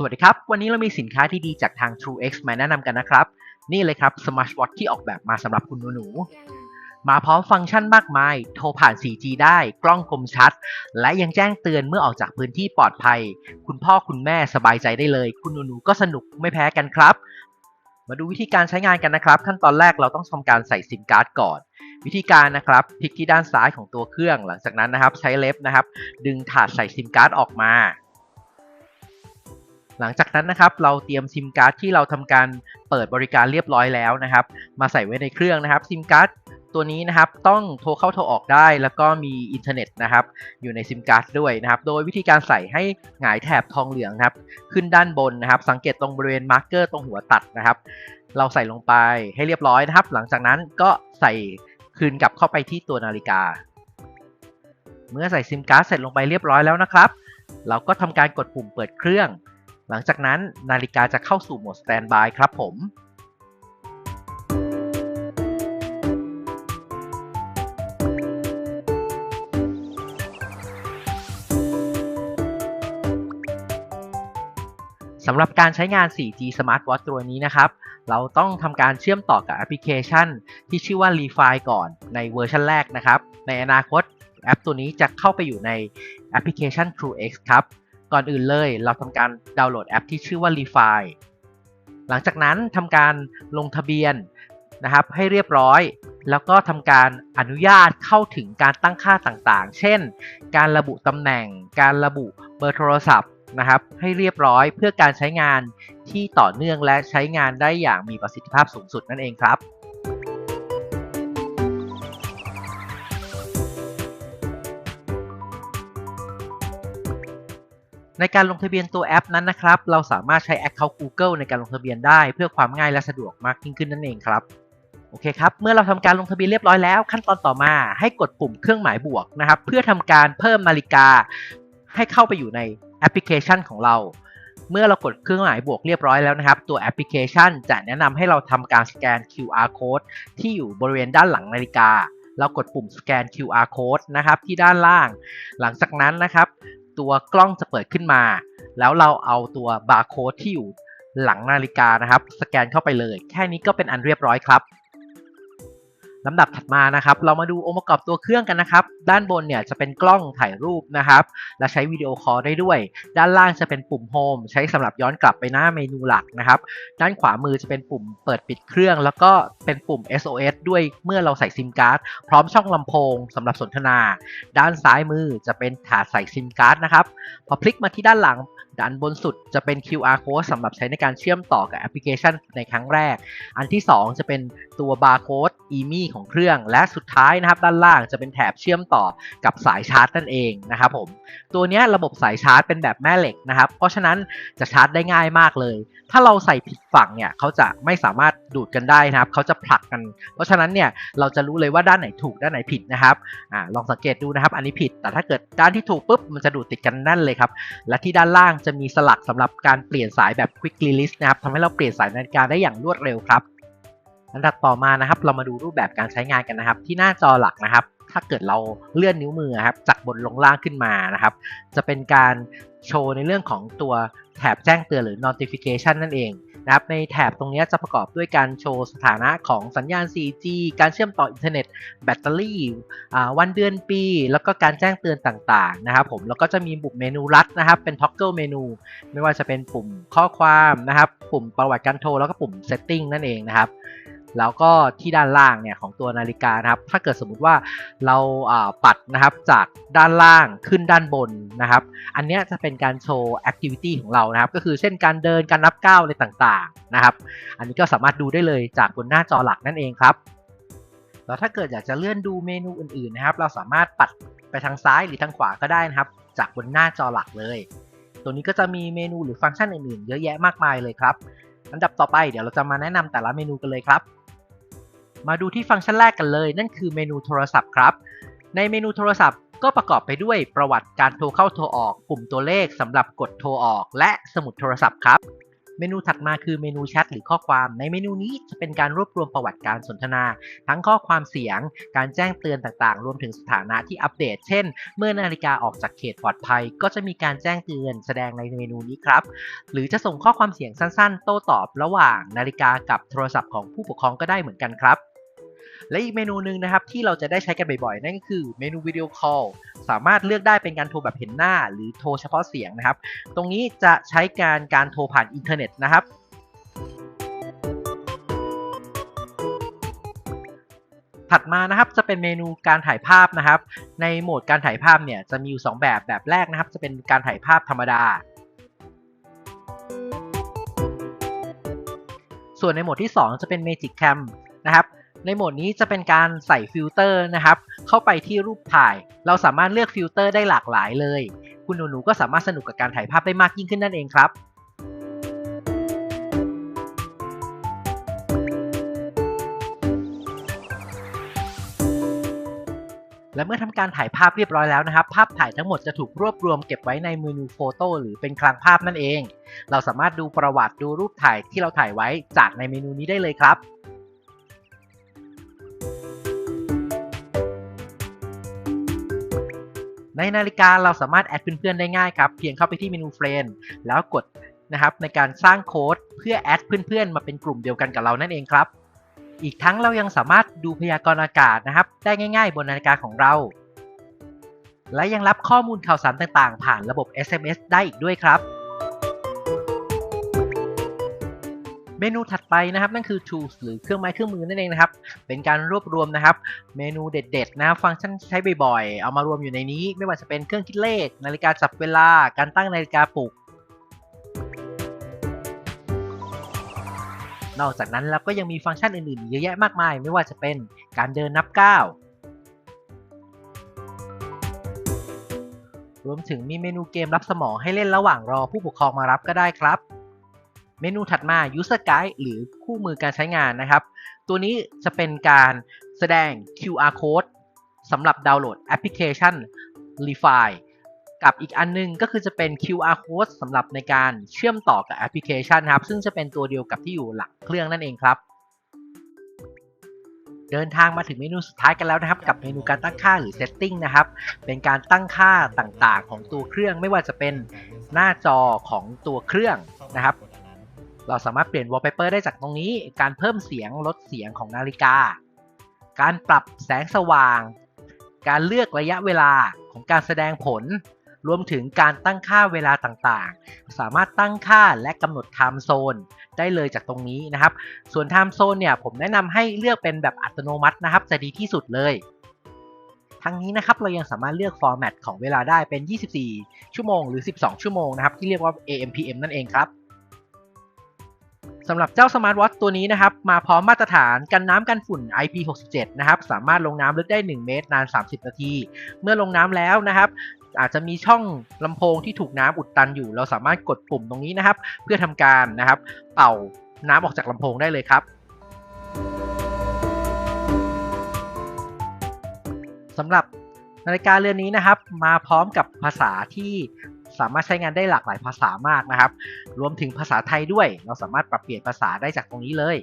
สวัสดีครับ วันนี้เรามีสินค้าที่ดีจากทาง TrueX มาแนะนำกันนะครับ นี่เลยครับ Smartwatch ที่ออกแบบมาสำหรับคุณหนูๆมาพร้อมฟังก์ชันมากมาย โทรผ่าน 4G ได้ กล้องคมชัด และยังแจ้งเตือนเมื่อออกจากพื้นที่ปลอดภัย คุณพ่อคุณแม่สบายใจได้เลย คุณหนูๆก็สนุกไม่แพ้กันครับ มาดูวิธีการใช้งานกันนะครับ ขั้นตอนแรกเราต้องทำการใส่ซิมการ์ดก่อน วิธีการนะครับพลิกที่ด้านซ้ายของตัวเครื่อง หลังจากนั้นนะครับ ใช้เล็บนะครับ ดึงถาดใส่ซิมการ์ดออกมา หลังจากนั้นนะครับเราเตรียมซิมการ์ดที่เราทำการเปิดบริการเรียบร้อยแล้วนะครับ มาใส่ไว้ในเครื่องนะครับซิมการ์ดตัวนี้นะครับต้องโทรเข้าโทรออกได้แล้วก็มีอินเทอร์เน็ตนะครับอยู่ในซิมการ์ดด้วยนะครับ โดยวิธีการใส่ให้หงายแถบทองเหลืองครับ ขึ้นด้านบนนะครับ สังเกตตรงบริเวณมาร์กเกอร์ตรงหัวตัดนะครับ เราใส่ลงไปให้เรียบร้อยนะครับ หลังจากนั้นก็ใส่คืนกลับเข้าไปที่ตัวนาฬิกา เมื่อใส่ซิมการ์ดเสร็จลงไปเรียบร้อยแล้วนะครับ เราก็ทำการกดปุ่มเปิดเครื่อง หลังจากนั้นนาฬิกาจะเข้าสู่โหมดสแตนบายครับผม สำหรับการใช้งาน 4G Smartwatch ตัวนี้นะครับ เราต้องทำการเชื่อมต่อกับแอปพลิเคชัน ที่ชื่อว่า Refi ก่อนในเวอร์ชันแรกนะครับ ในอนาคตแอปตัวนี้จะเข้าไปอยู่ในแอปพลิเคชัน TrueX ครับ ก่อนอื่นเลยเราทำการดาวน์โหลดแอปที่ชื่อว่า Refi หลังจากนั้นทำการลงทะเบียนนะครับให้เรียบร้อย แล้วก็ทำการอนุญาตเข้าถึงการตั้งค่าต่างๆ เช่น การระบุตำแหน่ง การระบุเบอร์โทรศัพท์นะครับให้เรียบร้อยเพื่อการใช้งานที่ต่อเนื่องและใช้งานได้อย่างมีประสิทธิภาพสูงสุดนั่นเองครับ ในการลงทะเบียนตัวแอปนั้นนะครับ เราสามารถใช้ Account Google ในการลงทะเบียนได้เพื่อความง่ายและสะดวกมากยิ่งขึ้นนั่นเองครับโอเคครับ เมื่อเราทำการลงทะเบียนเรียบร้อยแล้ว ขั้นตอนต่อมาให้กดปุ่มเครื่องหมายบวกนะครับ เพื่อทำการเพิ่มนาฬิกา ให้เข้าไปอยู่ในแอปพลิเคชันของเรา เมื่อเรากดเครื่องหมายบวกเรียบร้อยแล้วนะครับ ตัวแอปพลิเคชันจะแนะนำให้เราทำการสแกน QR code ที่อยู่บริเวณด้านหลังนาฬิกา เรากดปุ่มสแกน QR code นะครับที่ด้านล่าง หลังจากนั้นนะครับ ตัวกล้องจะเปิดขึ้นมา แล้วเราเอาตัวบาร์โค้ดที่อยู่หลังนาฬิกานะครับ สแกนเข้าไปเลย แค่นี้ก็เป็นอันเรียบร้อยครับ ลำดับถัดมานะครับ เรามาดูองค์ประกอบตัวเครื่องกันนะครับ ด้านบนเนี่ยจะเป็นกล้องถ่ายรูปนะครับ และใช้วิดีโอคอลได้ด้วย ด้านล่างจะเป็นปุ่มโฮมใช้สำหรับย้อนกลับไปหน้าเมนูหลักนะครับ ด้านขวามือจะเป็นปุ่มเปิดปิดเครื่อง แล้วก็เป็นปุ่ม SOS ด้วยเมื่อเราใส่ซิมการ์ดพร้อมช่องลำโพงสำหรับสนทนา ด้านซ้ายมือจะเป็นถาดใส่ซิมการ์ดนะครับ พอพลิกมาที่ด้านหลัง ด้านบนสุดจะเป็น QR code สำหรับใช้ในการเชื่อมต่อกับแอปพลิเคชันในครั้งแรก อันที่ 2 จะเป็นตัวบาร์โค้ด EMI ของเครื่อง และสุดท้ายนะครับ ด้านล่างจะเป็นแถบเชื่อมต่อกับสายชาร์จนั่นเองนะครับผม ตัวนี้ระบบสายชาร์จเป็นแบบแม่เหล็กนะครับ เพราะฉะนั้นจะชาร์จได้ง่ายมากเลย ถ้าเราใส่ผิดฝั่งเนี่ยเขาจะไม่สามารถดูดกันได้นะครับเขาจะผลักกัน เพราะฉะนั้นเนี่ยเราจะรู้เลยว่าด้านไหนถูกด้านไหนผิดนะครับอ่าลองสังเกตดูนะครับ อันนี้ผิด แต่ถ้าเกิดด้านที่ถูกปุ๊บมันจะดูดติดกันแน่นเลยครับ และที่ด้านล่างจะจะมีสลักสำหรับการเปลี่ยนสายแบบ Quick Release นะครับทำให้เราเปลี่ยนสายนาฬิกาได้อย่างรวดเร็วครับ อันดับต่อมานะครับ เรามาดูรูปแบบการใช้งานกันนะครับ ที่หน้าจอหลักนะครับ ถ้าเกิดเราเลื่อนนิ้วมือครับจากบนลงล่างขึ้นมานะครับ จะเป็นการโชว์ในเรื่องของตัวแถบแจ้งเตือนหรือ notification นั่นเอง นะครับในแถบตรงนี้จะประกอบด้วยการโชว์สถานะของสัญญาณ 4G การเชื่อมต่ออินเทอร์เน็ต แบตเตอรี่วันเดือนปี แล้วก็การแจ้งเตือนต่างๆนะครับผมแล้วก็จะมีปุ่มเมนูรัดนะครับเป็นท็อกเกิลเมนู ไม่ว่าจะเป็นปุ่มข้อความนะครับปุ่มประวัติการโทรแล้วก็ปุ่มเซตติ้งนั่นเองนะครับ แล้วก็ที่ด้านล่างเนี่ยของตัวนาฬิกานะครับ ถ้าเกิดสมมุติว่าเราปัดนะครับจากด้านล่างขึ้นด้านบนนะครับ อันนี้จะเป็นการโชว์ activity ของเรานะครับ ก็คือเช่นการเดินการนับก้าวอะไรต่างๆนะครับ อันนี้ก็สามารถดูได้เลยจากบนหน้าจอหลักนั่นเองครับแล้วถ้าเกิดอยากจะเลื่อนดูเมนูอื่นๆนะครับ เราสามารถปัดไปทางซ้ายหรือทางขวาก็ได้นะครับ จากบนหน้าจอหลักเลย ตัวนี้ก็จะมีเมนูหรือฟังก์ชันอื่นๆ เยอะแยะมากมายเลยครับอันดับต่อไปเดี๋ยวเราจะมาแนะนำแต่ละเมนูกันเลยครับ มาดูที่ฟังก์ชันแรกกันเลย นั่นคือเมนูโทรศัพท์ครับ ในเมนูโทรศัพท์ก็ประกอบไปด้วยประวัติการโทรเข้าโทรออก ปุ่มตัวเลขสำหรับกดโทรออก และสมุดโทรศัพท์ครับเมนูถัดมาคือเมนูแชทหรือข้อความ ในเมนูนี้จะเป็นการรวบรวมประวัติการสนทนา ทั้งข้อความเสียง การแจ้งเตือนต่างๆ รวมถึงสถานะที่อัปเดต เช่น เมื่อนาฬิกาออกจากเขตปลอดภัย ก็จะมีการแจ้งเตือนแสดงในเมนูนี้ครับ หรือจะส่งข้อความเสียงสั้นๆ โต้ตอบระหว่างนาฬิกากับโทรศัพท์ของผู้ปกครองก็ได้เหมือนกันครับ และอีกเมนูหนึ่งนะครับที่เราจะได้ใช้กันบ่อยๆ นั่นก็คือเมนูวิดีโอคอลสามารถเลือกได้เป็นการโทรแบบเห็นหน้า หรือโทรเฉพาะเสียงนะครับ ตรงนี้จะใช้การการโทรผ่านอินเทอร์เน็ตนะครับถัดมานะครับจะเป็นเมนูการถ่ายภาพนะครับ ในโหมดการถ่ายภาพเนี่ยจะมีอยู่ 2 แบบแบบแรกนะครับ จะเป็นการถ่ายภาพธรรมดา ส่วนในโหมดที่ 2 จะเป็น Magic Cam นะครับ ในโหมดนี้จะเป็นการใส่ฟิลเตอร์นะครับ เข้าไปที่รูปถ่าย เราสามารถเลือกฟิลเตอร์ได้หลากหลายเลย คุณหนูๆก็สามารถสนุกกับการถ่ายภาพได้มากยิ่งขึ้นนั่นเองครับและเมื่อทำการถ่ายภาพเรียบร้อยแล้วนะครับ ภาพถ่ายทั้งหมดจะถูกรวบรวมเก็บไว้ในเมนูโฟโต้หรือเป็นคลังภาพนั่นเอง เราสามารถดูประวัติดูรูปถ่ายที่เราถ่ายไว้จากในเมนูนี้ได้เลยครับ ในนาฬิกาเราสามารถแอดเพื่อนๆได้ง่ายครับ เพียงเข้าไปที่เมนูเฟรนแล้วกดนะครับในการสร้างโค้ดเพื่อแอดเพื่อนๆ มาเป็นกลุ่มเดียวกันกับเรานั่นเองครับ อีกทั้งเรายังสามารถดูพยากรณ์อากาศนะครับ ได้ง่ายๆ บนนาฬิกาของเรา และยังรับข้อมูลข่าวสารต่างๆ ผ่านระบบ SMS ได้อีกด้วยครับ เมนูถัดไปนะครับนั่นคือ tools หรือเครื่องไม้เครื่องมือนั่นเองนะครับ เป็นการรวบรวมนะครับ เมนูเด็ดๆนะฟังก์ชันใช้บ่อยๆ เอามารวมอยู่ในนี้ ไม่ว่าจะเป็นเครื่องคิดเลข นาฬิกาจับเวลา การตั้งนาฬิกาปลุก นอกจากนั้นเราก็ยังมีฟังก์ชันอื่นๆ เยอะแยะมากมาย ไม่ว่าจะเป็นการเดินนับก้าวรวมถึงมีเมนูเกมรับสมองให้เล่นระหว่างรอผู้ปกครองมารับก็ได้ครับ เมนูถัดมา User Guide หรือคู่มือการใช้งานนะครับ ตัวนี้จะเป็นการแสดง QR code สำหรับดาวน์โหลดแอปพลิเคชัน r e f i กับอีกอันนึงก็คือจะเป็น QR code สำหรับในการเชื่อมต่อกับแอปพลิเคชันครับ ซึ่งจะเป็นตัวเดียวกับที่อยู่หลังเครื่องนั่นเองครับ เดินทางมาถึงเมนูสุดท้ายกันแล้วนะครับ กับเมนูการตั้งค่าหรือ Setting นะครับ เป็นการตั้งค่าต่างๆ ของตัวเครื่องไม่ว่าจะเป็นหน้าจอของตัวเครื่องนะครับ เราสามารถเปลี่ยน wallpaper ได้จากตรงนี้ การเพิ่มเสียงลดเสียงของนาฬิกา การปรับแสงสว่าง การเลือกระยะเวลาของการแสดงผล รวมถึงการตั้งค่าเวลาต่างๆ สามารถตั้งค่าและกำหนด time zone ได้เลยจากตรงนี้นะครับ ส่วน time zone เนี่ยผมแนะนำให้เลือกเป็นแบบอัตโนมัตินะครับจะดีที่สุดเลยทั้งนี้นะครับเรายังสามารถเลือกฟอร์แมตของเวลาได้เป็น 24 ชั่วโมงหรือ 12 ชั่วโมงนะครับที่เรียกว่า AM PM นั่นเองครับ สำหรับเจ้าสมาร์ทวอทตัวนี้นะครับ มาพร้อมมาตรฐานกันน้ำกันฝุ่น IP67 นะครับ สามารถลงน้ำลึกได้ 1 เมตรนาน 30 นาที เมื่อลงน้ำแล้วนะครับอาจจะมีช่องลำโพงที่ถูกน้ำอุดตันอยู่ เราสามารถกดปุ่มตรงนี้นะครับ เพื่อทำการนะครับ เป่าน้ำออกจากลำโพงได้เลยครับสำหรับ นาฬิกาเรือนนี้นะครับ มาพร้อมกับภาษาที่สามารถใช้งานได้หลากหลายภาษามากนะครับ รวมถึงภาษาไทยด้วย เราสามารถปรับเปลี่ยนภาษาได้จากตรงนี้เลย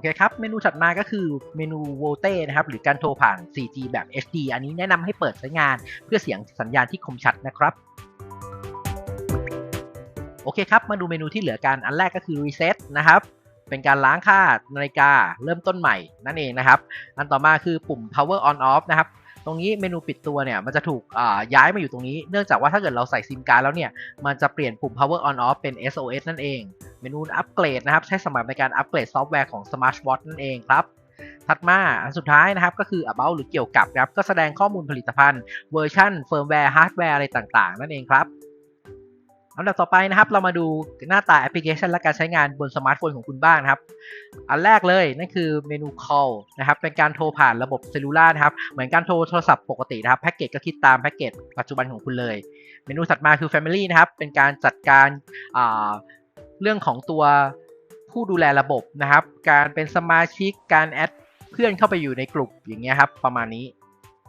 อเคครับ เมนูถัดมาก็คือเมนูโวเต้นะครับ หรือการโทรผ่าน 4G แบบ HD อันนี้แนะนำให้เปิดใช้งานเพื่อเสียงสัญญาณที่คมชัดนะครับโอเคครับ มาดูเมนูที่เหลือกัน อันแรกก็คือ reset นะครับ เป็นการล้างค่านาฬิกาเริ่มต้นใหม่นั่นเองนะครับ อันต่อมาคือปุ่ม power on off นะครับ ตรงนี้เมนูปิดตัวเนี่ยมันจะถูกย้ายมาอยู่ตรงนี้ เนื่องจากว่าถ้าเกิดเราใส่ซิมการ์ดแล้วเนี่ยมันจะเปลี่ยนปุ่ม power on off เป็น SOS นั่นเอง เมนูอัปเกรดนะครับใช้สำหรับในการอัปเกรดซอฟต์แวร์ของ Smart Watch นั่นเองครับถัดมาอันสุดท้ายนะครับก็คือ about หรือเกี่ยวกับครับก็แสดงข้อมูลผลิตภัณฑ์เวอร์ชันเฟิร์มแวร์ฮาร์ดแวร์อะไรต่างๆ นั่นเองครับ อันดับต่อไปนะครับ เรามาดูหน้าตาแอปพลิเคชันและการใช้งานบนสมาร์ทโฟนของคุณบ้างนะครับ อันแรกเลยนั่นคือเมนู call นะครับ เป็นการโทรผ่านระบบเซลลูล่านะครับ เหมือนการโทรโทรศัพท์ปกตินะครับ แพ็กเกจก็คิดตามแพ็กเกจปัจจุบันของคุณเลย เมนูถัดมาคือ Family นะครับ เป็นการจัดการเรื่องของตัวผู้ดูแลระบบนะครับ การเป็นสมาชิก การแอดเพื่อนเข้าไปอยู่ในกลุ่มอย่างเงี้ยครับ ประมาณนี้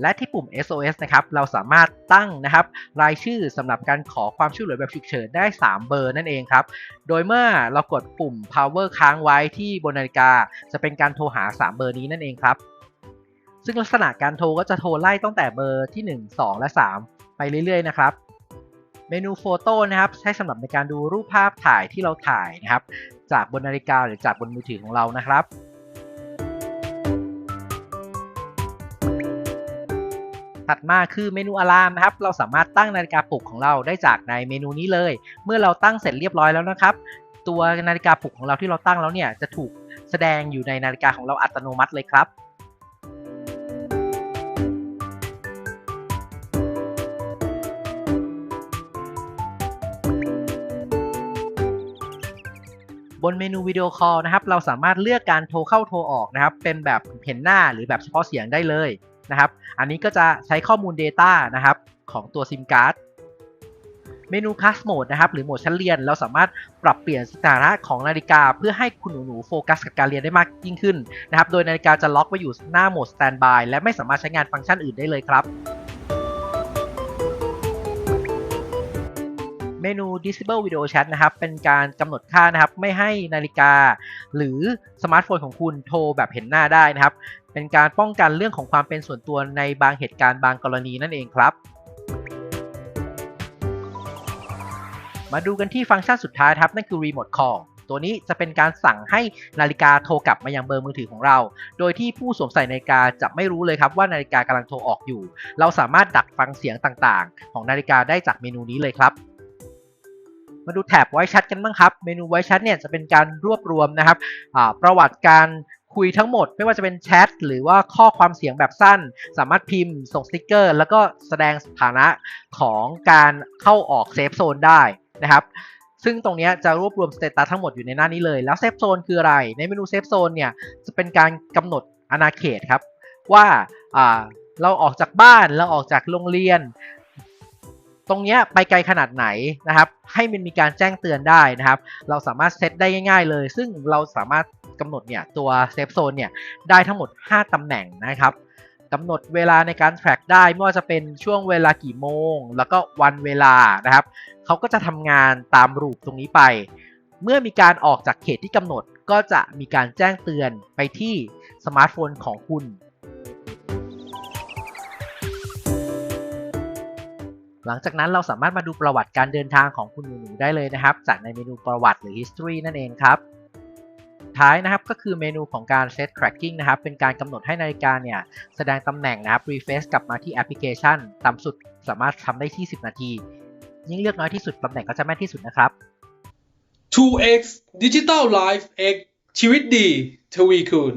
และที่ปุ่ม SOS นะครับเราสามารถตั้งนะครับรายชื่อสำหรับการขอความช่วยเหลือแบบฉุกเฉินได้ 3 เบอร์นั่นเองครับ โดยเมื่อเรากดปุ่ม power ค้างไว้ที่บนนาฬิกา จะเป็นการโทรหา 3 เบอร์นี้นั่นเองครับ ซึ่งลักษณะการโทรก็จะโทรไล่ตั้งแต่เบอร์ที่ 1 2 และ 3 ไปเรื่อยๆนะครับเมนูโฟโต้นะครับใช้สำหรับในการดูรูปภาพถ่ายที่เราถ่ายนะครับจากบนนาฬิกาหรือจากบนมือถือของเรานะครับ ถัดมาคือเมนูอะลามนะครับ เราสามารถตั้งนาฬิกาปลุกของเราได้จากในเมนูนี้เลย เมื่อเราตั้งเสร็จเรียบร้อยแล้วนะครับ ตัวนาฬิกาปลุกของเราที่เราตั้งแล้วเนี่ยจะถูกแสดงอยู่ในนาฬิกาของเราอัตโนมัติเลยครับบนเมนูวิดีโอคอลนะครับ เราสามารถเลือกการโทรเข้าโทรออกนะครับ เป็นแบบเห็นหน้าหรือแบบเฉพาะเสียงได้เลย นะครับ อันนี้ก็จะใช้ข้อมูล Data นะครับของตัวซิมการ์ดเมนู Class Mode นะครับหรือโหมดชั้นเรียน เราสามารถปรับเปลี่ยนสถานะของนาฬิกา เพื่อให้คุณหนูๆโฟกัสกับการเรียนได้มากยิ่งขึ้นนะครับ โดยนาฬิกาจะล็อกไว้อยู่หน้าโหมด Standby และไม่สามารถใช้งานฟังก์ชันอื่นได้เลยครับเมนู Disable Video Chat นะครับ เป็นการกำหนดค่านะครับ ไม่ให้นาฬิกา หรือสมาร์ทโฟนของคุณโทรแบบเห็นหน้าได้นะครับ เป็นการป้องกันเรื่องของความเป็นส่วนตัวในบางเหตุการณ์บางกรณีนั่นเองครับ มาดูกันที่ฟังก์ชันสุดท้ายครับนั่นคือ Remote Call ตัวนี้จะเป็นการสั่งให้นาฬิกาโทรกลับมายังเบอร์มือถือของเรา โดยที่ผู้สวมใส่นาฬิกาจะไม่รู้เลยครับว่านาฬิกากำลังโทรออกอยู่ เราสามารถดักฟังเสียงต่างๆ ของนาฬิกาได้จากเมนูนี้เลยครับมาดูแท็บไว้แชทกันบ้างครับ เมนูไว้แชทเนี่ยจะเป็นการรวบรวมนะครับประวัติการ คุยทั้งหมด ไม่ว่าจะเป็นแชทหรือว่าข้อความเสียงแบบสั้น สามารถพิมพ์ ส่งสติกเกอร์ แล้วก็แสดงสถานะของการเข้าออกเซฟโซนได้นะครับซึ่งตรงนี้จะรวบรวมสเตตัสทั้งหมดอยู่ในหน้านี้เลย แล้วเซฟโซนคืออะไร ในเมนูเซฟโซนเนี่ยจะเป็นการกำหนดอาณาเขตครับ ว่าเราออกจากบ้านเราออกจากโรงเรียน ตรงนี้ไปไกลขนาดไหนนะครับ ให้มันมีการแจ้งเตือนได้นะครับ เราสามารถเซตได้ง่าย ๆ เลย ซึ่งเราสามารถ กำหนดเนี่ยตัวเซฟโซนเนี่ยได้ทั้งหมด 5ตำแหน่งนะครับกำหนดเวลาในการ track ได้ไม่ว่าจะเป็นช่วงเวลากี่โมง แล้วก็วันเวลานะครับเขาก็จะทำงานตามรูปตรงนี้ไป เมื่อมีการออกจากเขตที่กำหนดก็จะมีการแจ้งเตือนไปที่สมาร์ทโฟนของคุณหลังจากนั้นเราสามารถมาดูประวัติการเดินทางของคุณหนูได้เลยนะครับ จากในเมนูประวัติหรือ history นั่นเองครับ ท้ายนะครับก็คือเมนูของการ set tracking นะครับเป็นการกำหนดให้นาฬิกาเนี่ยแสดงตำแหน่งนะครับ refresh กลับมาที่แอปพลิเคชันต่ำสุดสามารถทำได้ที่ 10 นาที ยิ่งเลือกน้อยที่สุดตำแหน่งก็จะแม่นที่สุดนะครับ 2x Digital Life X ชีวิตดี ทวีคูณ